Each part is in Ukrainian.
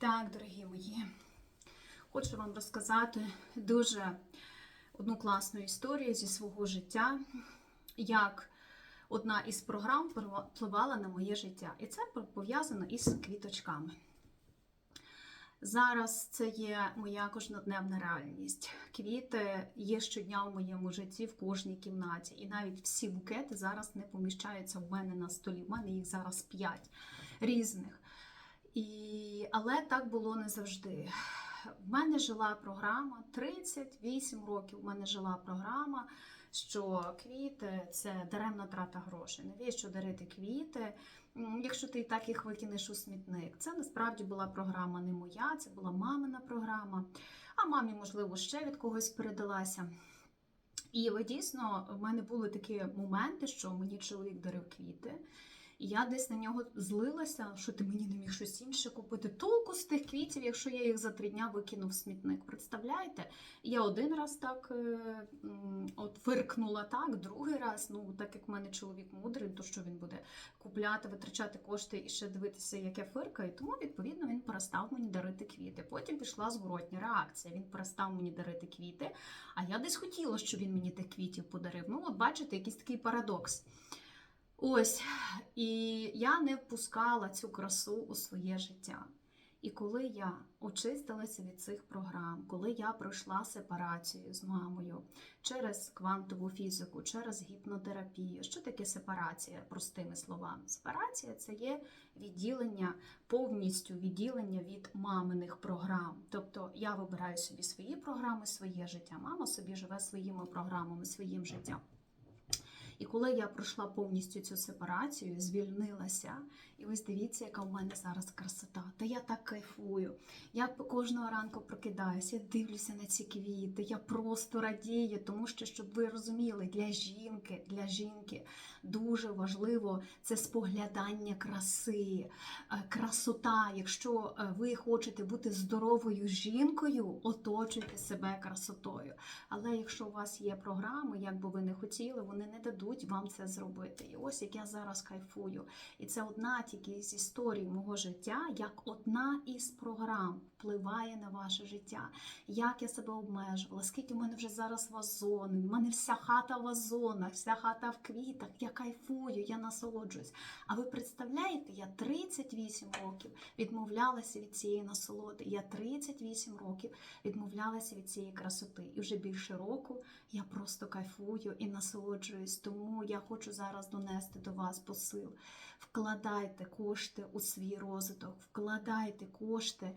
Так, дорогі мої, хочу вам розказати дуже одну класну історію зі свого життя, як одна із програм впливала на моє життя. І це пов'язано із квіточками. Зараз це є моя кожнодневна реальність. Квіти є щодня в моєму житті в кожній кімнаті. І навіть всі букети зараз не поміщаються в мене на столі. В мене їх зараз п'ять різних. І... Але так було не завжди. В мене жила програма 38 років. У мене жила програма, що квіти це даремна трата грошей. Навіщо дарити квіти? Якщо ти і так їх викинеш у смітник, це насправді була програма не моя, це була мамина програма. А мамі, можливо, ще від когось передалася. І дійсно в мене були такі моменти, що мені чоловік дарив квіти. І я десь на нього злилася, що ти мені не міг щось інше купити. Толку з тих квітів, якщо я їх за три дня викинув в смітник. Представляєте? Я один раз так е, от фиркнула так, другий раз, ну так як в мене чоловік мудрий, то що він буде купляти, витрачати кошти і ще дивитися, як я фиркаю. Тому, відповідно, він перестав мені дарити квіти. Потім пішла зворотня реакція. Він перестав мені дарити квіти. А я десь хотіла, щоб він мені тих квітів подарив. Ну, от бачите, якийсь такий парадокс. Ось, і я не впускала цю красу у своє життя. І коли я очистилася від цих програм, коли я пройшла сепарацію з мамою через квантову фізику, через гіпнотерапію, що таке сепарація, простими словами? Сепарація це є відділення, повністю відділення від маминих програм. Тобто я вибираю собі свої програми, своє життя. Мама собі живе своїми програмами, своїм життям. І коли я пройшла повністю цю сепарацію, звільнилася, і ось дивіться, яка в мене зараз красота. Та я так кайфую. Я кожного ранку прокидаюся, я дивлюся на ці квіти, я просто радію, тому що, щоб ви розуміли, для жінки, для жінки дуже важливо це споглядання краси, е, красота. Якщо е, ви хочете бути здоровою жінкою, оточуйте себе красотою. Але якщо у вас є програми, як би ви не хотіли, вони не дадуть вам це зробити. І ось як я зараз кайфую. І це одна тільки з історій мого життя, як одна із програм впливає на ваше життя. Як я себе обмежувала, скільки в мене вже зараз вазони, в мене вся хата в вазонах, вся хата в квітах. Я кайфую, я насолоджуюсь. А ви представляєте, я 38 років відмовлялася від цієї насолоди. Я 38 років відмовлялася від цієї красоти. І вже більше року я просто кайфую і насолоджуюсь. Тому я хочу зараз донести до вас посил. Вкладайте кошти у свій розвиток, вкладайте кошти.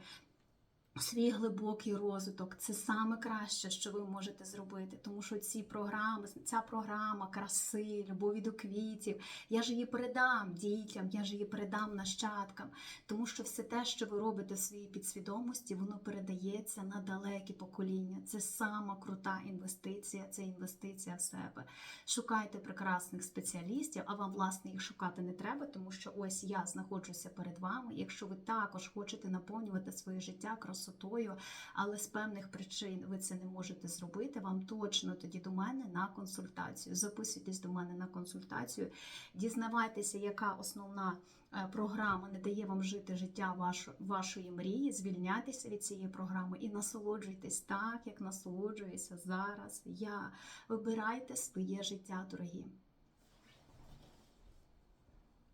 Свій глибокий розвиток це саме краще, що ви можете зробити, тому що ці програми, ця програма краси, любові до квітів, я ж її передам дітям, я ж її передам нащадкам, тому що все те, що ви робите в своїй підсвідомості, воно передається на далекі покоління. Це сама крута інвестиція, це інвестиція в себе. Шукайте прекрасних спеціалістів, а вам, власне, їх шукати не треба, тому що ось я знаходжуся перед вами. Якщо ви також хочете наповнювати своє життя красотою, але з певних причин ви це не можете зробити, вам точно тоді до мене на консультацію. Записуйтесь до мене на консультацію, дізнавайтеся, яка основна е, програма не дає вам жити життя вашо- вашої мрії, звільняйтеся від цієї програми і насолоджуйтесь так, як насолоджуюся зараз. Я вибирайте своє життя, дорогі.